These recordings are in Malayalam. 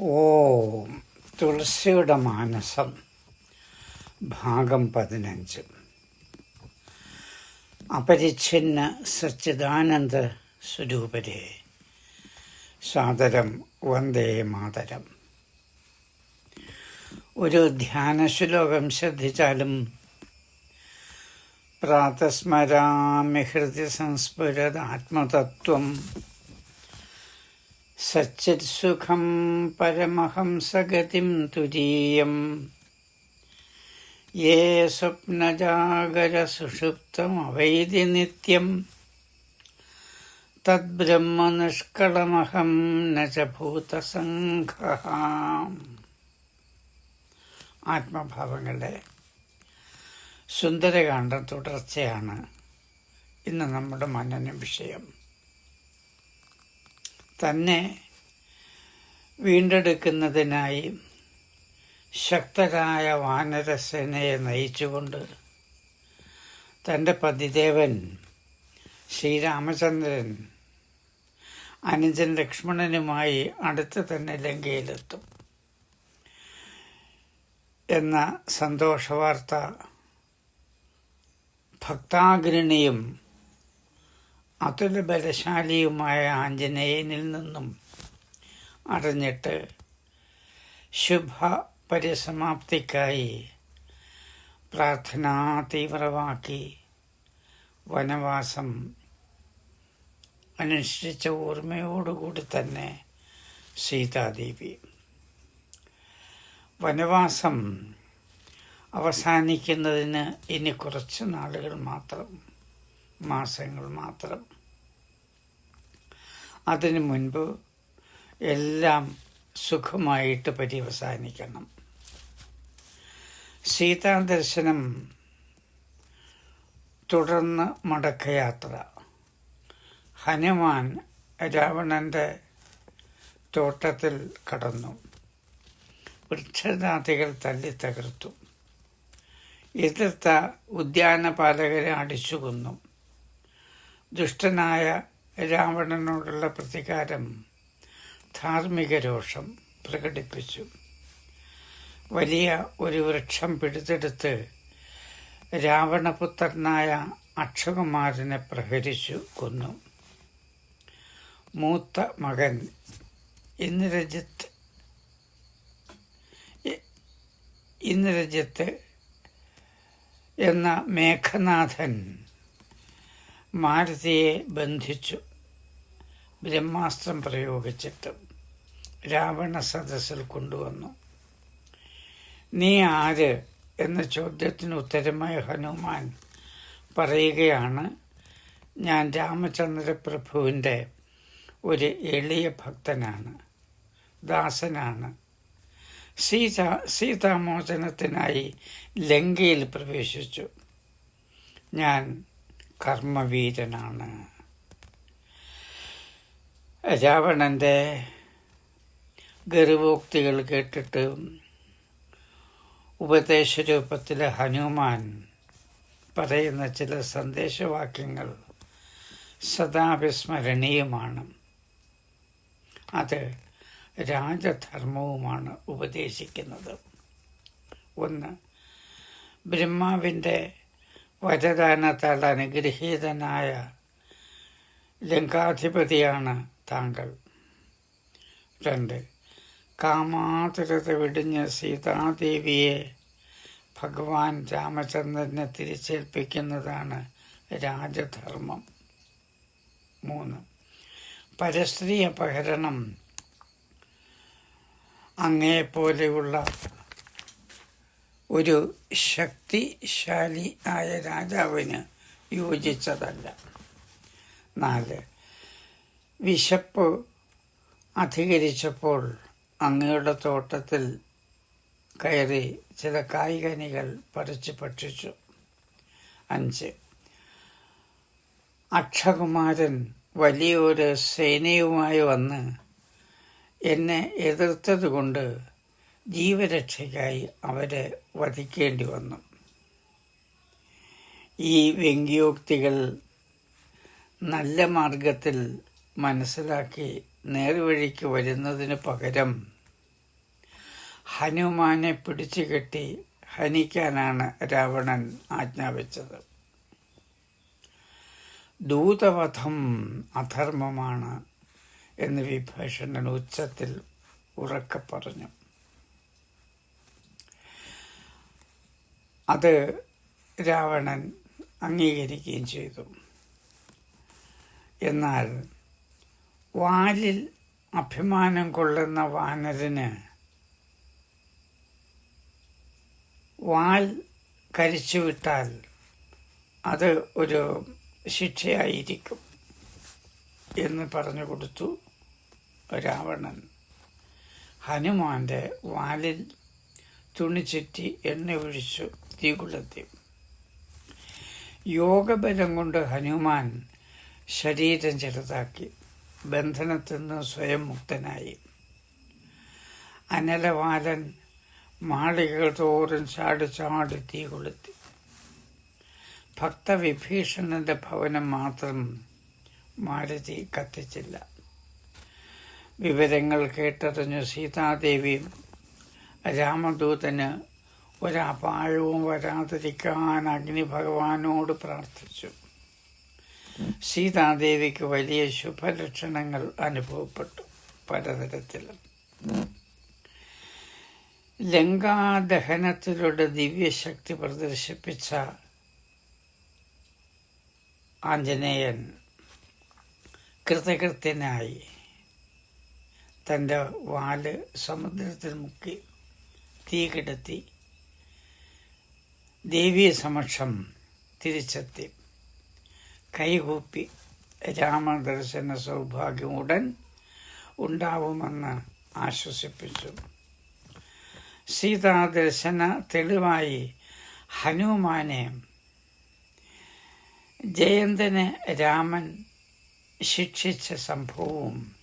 ഓം തുളസിയുടെ മാനസം ഭാഗം പതിനഞ്ച്. അപരിച്ഛിന്ന സച്ചിദാനന്ദ സ്വരൂപരെ സാദരം വന്ദേ മാതരം. ഒരു ധ്യാന ശ്ലോകം ശ്രദ്ധിച്ചാലും പ്രാതസ്മരാമി ഹൃദയ സംസ്ഫുരത് ആത്മതത്വം സച്ചിത്സുഖം പരമഹംസഗതിം തുരീയം യേ സ്വപ്നജാഗരസുഷുപ്തമവൈതി നിത്യം. തദ്ബ്രഹ്മനിഷ്കളമഹം ന ആത്മഭാവങ്ങളുടെ സുന്ദരകാന്ഡ തുടർച്ചയാണ് ഇന്ന് നമ്മുടെ മനന വിഷയം. തന്നെ വീണ്ടെടുക്കുന്നതിനായി ശക്തരായ വാനരസേനയെ നയിച്ചുകൊണ്ട് തന്റെ പതിദേവൻ ശ്രീരാമചന്ദ്രൻ അനുജൻ ലക്ഷ്മണനുമായി അടുത്ത് തന്നെ ലങ്കയിലെത്തും എന്ന സന്തോഷവാർത്ത ഭക്താഗ്രണിയും അതുല ബലശാലിയുമായ ആഞ്ജനേയനിൽ നിന്നും അറിഞ്ഞിട്ട് ശുഭ പരിസമാപ്തിക്കായി പ്രാർത്ഥന തീവ്രമാക്കി വനവാസം അനുഷ്ഠിച്ച ഓർമ്മയോടുകൂടി തന്നെ സീതാദേവി. വനവാസം അവസാനിക്കുന്നതിന് ഇനി കുറച്ച് നാളുകൾ മാത്രം മാസങ്ങൾ മാത്രം. അതിനു മുൻപ് എല്ലാം സുഖമായിട്ട് പര്യവസാനിക്കണം. സീതാദർശനം തുടർന്ന് മടക്കയാത്ര. ഹനുമാൻ രാവണന്റെ തോട്ടത്തിൽ കടന്നു. വൃക്ഷജാതികൾ തല്ലി തകർത്തു. എതിർത്ത ഉദ്യാനപാലകരെ അടിച്ചു കൊന്നു ദുഷ്ടനായ രാവണനോടുള്ള പ്രതികാരം ധാർമ്മിക രോഷം പ്രകടിപ്പിച്ചു. വലിയ ഒരു വൃക്ഷം പിടിച്ചെടുത്ത് രാവണപുത്രനായ അക്ഷകുമാരനെ പ്രഹരിച്ചു കൊന്നു. മൂത്ത മകൻ ഇന്ദ്രജിത്ത് ഇന്ദ്രജിത്ത് എന്ന മേഘനാഥൻ മാരുതിയെ ബന്ധിച്ചു. ബ്രഹ്മാസ്ത്രം പ്രയോഗിച്ചിട്ട് രാവണ സദസ്സിൽ കൊണ്ടുവന്നു. നീ ആര്? എന്ന ചോദ്യത്തിന് ഉത്തരമായി ഹനുമാൻ പറയുകയാണ് ഞാൻ രാമചന്ദ്രപ്രഭുവിന്റെ ഒരു എളിയ ഭക്തനാണ് ദാസനാണ്. സീത സീതാമോചനത്തിനായി ലങ്കയിൽ പ്രവേശിച്ചു. ഞാൻ കർമ്മവീരനാണ്. രാവണന്റെ ഗർവോക്തികൾ കേട്ടിട്ട് ഉപദേശരൂപത്തിലെ ഹനുമാൻ പറയുന്ന ചില സന്ദേശവാക്യങ്ങൾ സദാവിസ്മരണീയമാണ്. അത് രാജധർമ്മവുമാണ് ഉപദേശിക്കുന്നത്. ഒന്ന് ബ്രഹ്മാവിന്റെ വരദാനത്താൽ അനുഗ്രഹീതനായ ലങ്കാധിപതിയാണ് താങ്കൾ. രണ്ട് കാമാതുരത വിടിഞ്ഞ് സീതാദേവിയെ ഭഗവാൻ രാമചന്ദ്രനെ തിരിച്ചേൽപ്പിക്കുന്നതാണ് രാജധർമ്മം. മൂന്ന് പരസ്ത്രീ അപഹരണം അങ്ങേപ്പോലെയുള്ള ഒരു ശക്തിശാലി ആയ രാജാവിന് യോജിച്ചതല്ല. നാല് വിശപ്പ് അധികരിച്ചപ്പോൾ അങ്ങയുടെ തോട്ടത്തിൽ കയറി ചില കായികനികൾ പറിച്ച് ഭക്ഷിച്ചു. അഞ്ച് അക്ഷകുമാരൻ വലിയൊരു സേനയുമായി വന്ന് എന്നെ എതിർത്തതുകൊണ്ട് ജീവരക്ഷയ്ക്കായി അവരെ വധിക്കേണ്ടി വന്നു. ഈ വ്യംഗ്യോക്തികൾ നല്ല മാർഗത്തിൽ മനസ്സിലാക്കി നേർവഴിക്ക് വരുന്നതിന് പകരം ഹനുമാനെ പിടിച്ചു കെട്ടി ഹനിക്കാനാണ് രാവണൻ ആജ്ഞാപിച്ചത്. ദൂതവധം അധർമ്മമാണ് എന്ന് വിഭീഷണൻ ഉച്ചത്തിൽ ഉറക്കെ പറഞ്ഞു. അത് രാവണൻ അംഗീകരിക്കുകയും ചെയ്തു. എന്നാൽ വാലിൽ അഭിമാനം കൊള്ളുന്ന വാനരന് വാൽ കരിച്ചുവിട്ടാൽ അത് ഒരു ശിക്ഷയായിരിക്കും എന്ന് പറഞ്ഞു കൊടുത്തു രാവണൻ. ഹനുമാന്റെ വാലിൽ തുണി ചുറ്റി എണ്ണ ഒഴിച്ചു. തീ കൊളുത്തി യോഗബലം കൊണ്ട് ഹനുമാൻ ശരീരം ചെറുതാക്കി ബന്ധനത്തിൽ നിന്ന് സ്വയം മുക്തനായി. അനലവാലൻ മാളികകൾ തോറും ചാടി ചാടി തീ കൊളുത്തി. ഭക്തവിഭീഷണന്റെ ഭവനം മാത്രം മാരുതി കത്തിച്ചില്ല. വിവരങ്ങൾ കേട്ടറിഞ്ഞു സീതാദേവിയും രാമദൂതന് ഒരപായവും വരാതിരിക്കാൻ അഗ്നി ഭഗവാനോട് പ്രാർത്ഥിച്ചു. സീതാദേവിക്ക് വലിയ ശുഭലക്ഷണങ്ങൾ അനുഭവപ്പെട്ടു പലതരത്തിലും ലങ്കാദഹനത്തിലൂടെ ദിവ്യശക്തി പ്രദർശിപ്പിച്ച ആഞ്ജനേയൻ കൃതകൃത്യനായി തന്റെ വാൽ സമുദ്രത്തിൽ മുക്കി തീ കിടത്തി ദേവീ സമക്ഷം തിരിച്ചെത്തി. കൈകൂപ്പി രാമദർശന സൗഭാഗ്യം ഉടൻ ഉണ്ടാവുമെന്ന് ആശ്വസിപ്പിച്ചു. സീതാദർശന തെളിവായി ഹനുമാനെ ജയന്തന് രാമൻ ശിക്ഷിച്ച സംഭവവും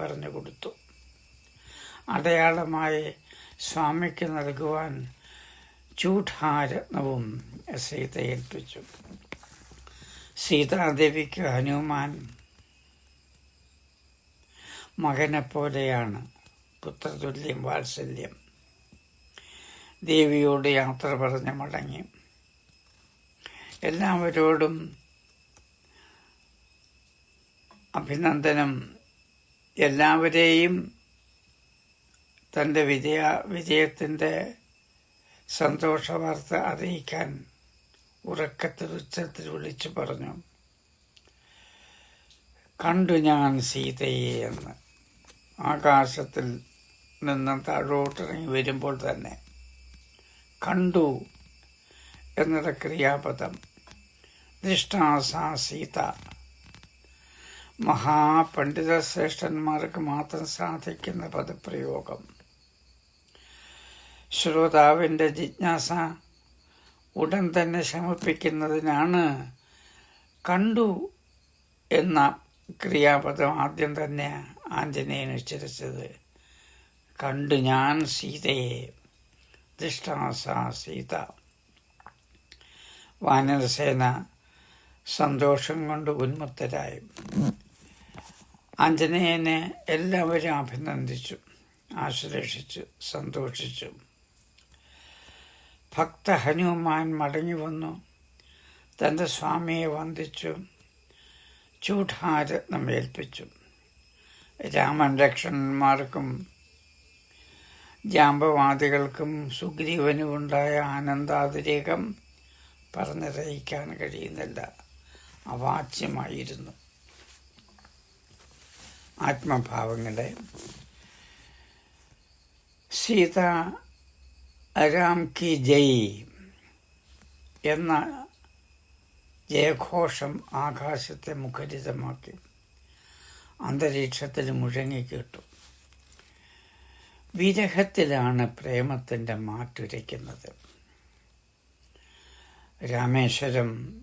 പറഞ്ഞു കൊടുത്തു അടയാളമായി സ്വാമിക്ക് നൽകുവാൻ ചൂഢാരത്നവും സീത ഏൽപ്പിച്ചു സീതാദേവിക്ക് ഹനുമാൻ മകനെപ്പോലെയാണ് പുത്രതുല്യം വാത്സല്യം. ദേവിയോട് യാത്ര പറഞ്ഞ് മടങ്ങി. എല്ലാവരോടും അഭിനന്ദനം. എല്ലാവരെയും തന്റെ വിജയ വിജയത്തിന്റെ സന്തോഷ വാർത്ത അറിയിക്കാൻ ഉറക്കത്തിൽ ഉച്ചത്തിൽ വിളിച്ചു പറഞ്ഞു. കണ്ടു ഞാൻ സീതയെ എന്ന്. ആകാശത്തിൽ നിന്ന് താഴോട്ടിറങ്ങി വരുമ്പോൾ തന്നെ കണ്ടു എന്നുള്ള ക്രിയാപദം. ദൃഷ്ടാസാ സീത. മഹാപണ്ഡിത ശ്രേഷ്ഠന്മാർക്ക് മാത്രം സാധിക്കുന്ന പദപ്രയോഗം. ശ്രോതാവിന്റെ ജിജ്ഞാസ ഉടൻ തന്നെ ശമിപ്പിക്കുന്നതിനാണ് കണ്ടു എന്ന ക്രിയാപദം ആദ്യം തന്നെ ആഞ്ജനേയൻ ഉച്ചരിച്ചത്. കണ്ടു ഞാൻ സീതയെ. ദൃഷ്ടാസ സീത. വാനരസേന സന്തോഷം കൊണ്ട് ഉന്മത്തരായി. ആഞ്ജനേയനെ എല്ലാവരും അഭിനന്ദിച്ചു ആശ്ലേഷിച്ചു സന്തോഷിച്ചു. ഭക്ത ഹനുമാൻ മടങ്ങി വന്നു തന്റെ സ്വാമിയെ വന്ദിച്ചു. ചൂഢാരത്നം ഏൽപ്പിച്ചു. രാമൻ ലക്ഷ്മണന്മാർക്കും ജാമ്പവാദികൾക്കും സുഗ്രീവനും ഉണ്ടായ ആനന്ദാതിരേകം പറഞ്ഞറിയിക്കാൻ കഴിയുന്നില്ല. അവാച്യമായിരുന്നു. ആത്മഭാവങ്ങളെ സീത രാം കി ജയ് എന്ന ജയഘോഷം ആകാശത്തെ മുഖരിതമാക്കി. അന്തരീക്ഷത്തിൽ മുഴങ്ങിക്കിട്ടു വിരഹത്തിലാണ് പ്രേമത്തിന്റെ മാറ്റുരയ്ക്കുന്നത്. രാമേശ്വരം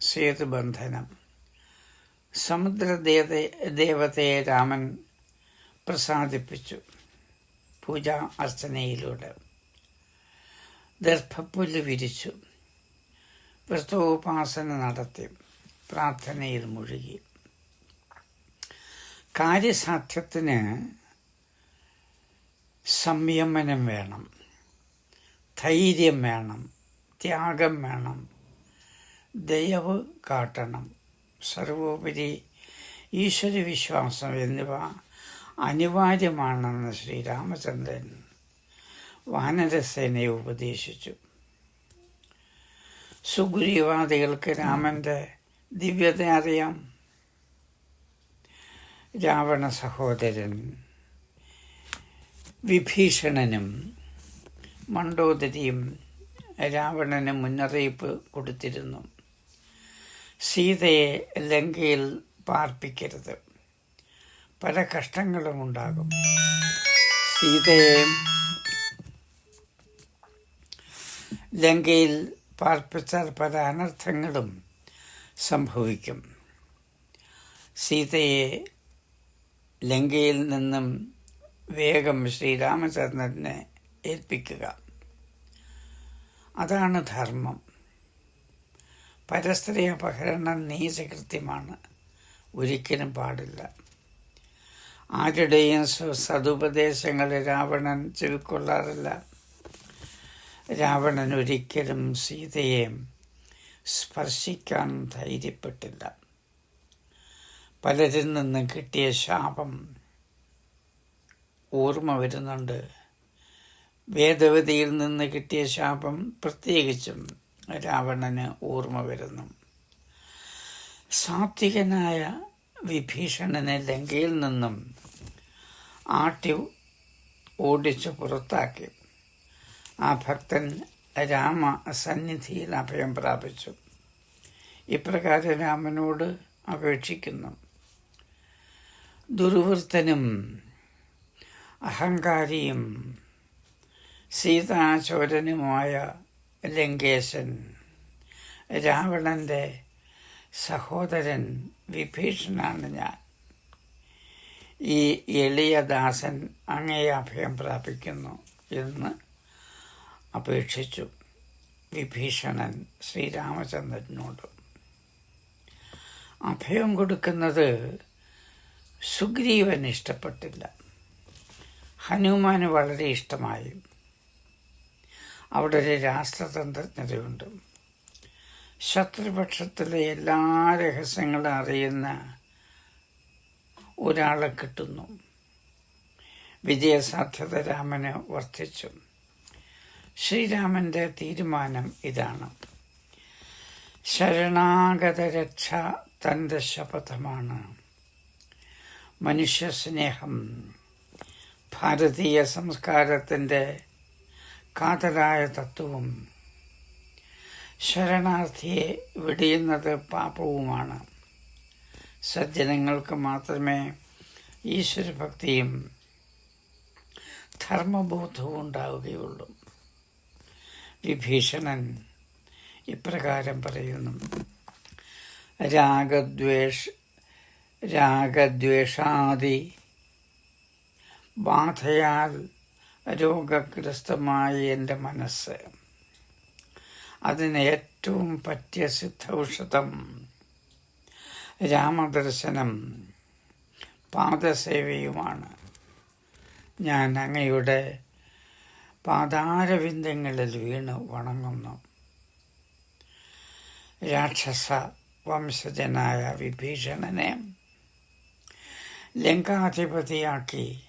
സേതുബന്ധനം. സമുദ്രദേവ ദേവതയെ രാമൻ പ്രസാദിപ്പിച്ചു. പൂജാ അർച്ചനയിലൂടെ. ദർഭപ്പുല്ല് വിരിച്ചു. വ്രതോപാസന നടത്തി. പ്രാർത്ഥനയിൽ മുഴുകി. കാര്യസാധ്യത്തിന് സംയമനം വേണം. ധൈര്യം വേണം. ത്യാഗം വേണം. ദയവ് കാട്ടണം. സർവോപരി ഈശ്വര വിശ്വാസം എന്നിവ അനിവാര്യമാണെന്ന് ശ്രീരാമചന്ദ്രൻ വാനരസേനയെ ഉപദേശിച്ചു. സുഗ്രീവാദികൾക്ക് രാമന്റെ ദിവ്യത അറിയാം. രാവണ സഹോദരൻ വിഭീഷണനും മണ്ടോദരിയും രാവണന് മുന്നറിയിപ്പ് കൊടുത്തിരുന്നു. സീതയെ ലങ്കയിൽ പാർപ്പിക്കരുത്. പല കഷ്ടങ്ങളും ഉണ്ടാകും. സീതയെ ലങ്കയിൽ പാർപ്പിച്ചാൽ പല അനർത്ഥങ്ങളും സംഭവിക്കും. സീതയെ ലങ്കയിൽ നിന്നും വേഗം ശ്രീരാമചന്ദ്രനെ ഏൽപ്പിക്കുക. അതാണ് ധർമ്മം. പരസ്ത്രീ അപഹരണം നീചകൃത്യമാണ്. ഒരിക്കലും പാടില്ല. ആരുടെയും സതുപദേശങ്ങൾ രാവണൻ ചെവിക്കൊള്ളാറില്ല രാവണൻ ഒരിക്കലും സീതയെ സ്പർശിക്കാൻ ധൈര്യപ്പെട്ടില്ല. പലരിൽ നിന്ന് കിട്ടിയ ശാപം ഓർമ്മ വരുന്നുണ്ട്. വേദവതിയിൽ നിന്ന് കിട്ടിയ ശാപം പ്രത്യേകിച്ചും രാവണന് ഓർമ്മ വരുന്നു. സാത്വികനായ വിഭീഷണനെ ലങ്കയിൽ നിന്നും ആട്ടി ഓടിച്ചു പുറത്താക്കി. ആ ഭക്തൻ രാമ സന്നിധിയിൽ അഭയം പ്രാപിച്ചു. ഇപ്രകാരം രാമനോട് അപേക്ഷിക്കുന്നു. ദുർവൃത്തനും അഹങ്കാരിയും സീതാചോരനുമായ ലങ്കേശൻ രാവണന്റെ സഹോദരൻ വിഭീഷണാണ് ഞാൻ. ഈ എളിയ ദാസൻ അങ്ങേ അഭയം പ്രാപിക്കുന്നു എന്ന് അപേക്ഷിച്ചു. വിഭീഷണൻ ശ്രീരാമചന്ദ്രനോട് അഭയം കൊടുക്കുന്നത് സുഗ്രീവൻ ഇഷ്ടപ്പെട്ടില്ല. ഹനുമാന് വളരെ ഇഷ്ടമായി. അവിടെ ഒരു രാഷ്ട്രതന്ത്രജ്ഞതയുണ്ട്. ശത്രുപക്ഷത്തിലെ എല്ലാ രഹസ്യങ്ങളും അറിയുന്ന ഒരാളെ കിട്ടുന്നു. വിജയസാധ്യത രാമന് വർദ്ധിച്ചു. ശ്രീരാമന്റെ തീരുമാനം ഇതാണ്. ശരണാഗത രക്ഷ തന്റെ ശപഥമാണ് മനുഷ്യസ്നേഹം ഭാരതീയ സംസ്കാരത്തിന്റെ കാതലായ തത്വവും ശരണാർത്ഥിയെ വെടിയുന്നത് പാപവുമാണ്. സജ്ജനങ്ങൾക്ക് മാത്രമേ ഈശ്വരഭക്തിയും ധർമ്മബോധവും ഉണ്ടാവുകയുള്ളൂ. വിഭീഷണൻ ഇപ്രകാരം പറയുന്നു. രാഗദ്വേഷ രാഗദ്വേഷാദി ബാധയാൽ രോഗഗ്രസ്തമായ എന്റെ മനസ്സ്. അതിന് ഏറ്റവും പറ്റിയ സിദ്ധൌഷധം രാമദർശനം പാദസേവയുമാണ്. ഞാൻ അങ്ങയുടെ പാതാരവിന്ദങ്ങളിൽ വീണ് വണങ്ങുന്നു. രാക്ഷസ വംശജനായ വിഭീഷണനെ ലങ്കാധിപതിയാക്കി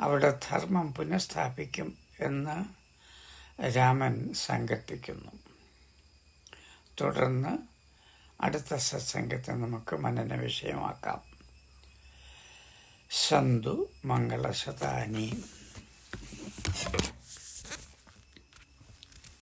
അവിടെ ധർമ്മം പുനഃസ്ഥാപിക്കും എന്ന് രാമൻ സങ്കല്പിക്കുന്നു. തുടർന്ന് അടുത്ത സത്സംഗത്തെ നമുക്ക് മനന വിഷയമാക്കാം. സന്തു മംഗളശതാനി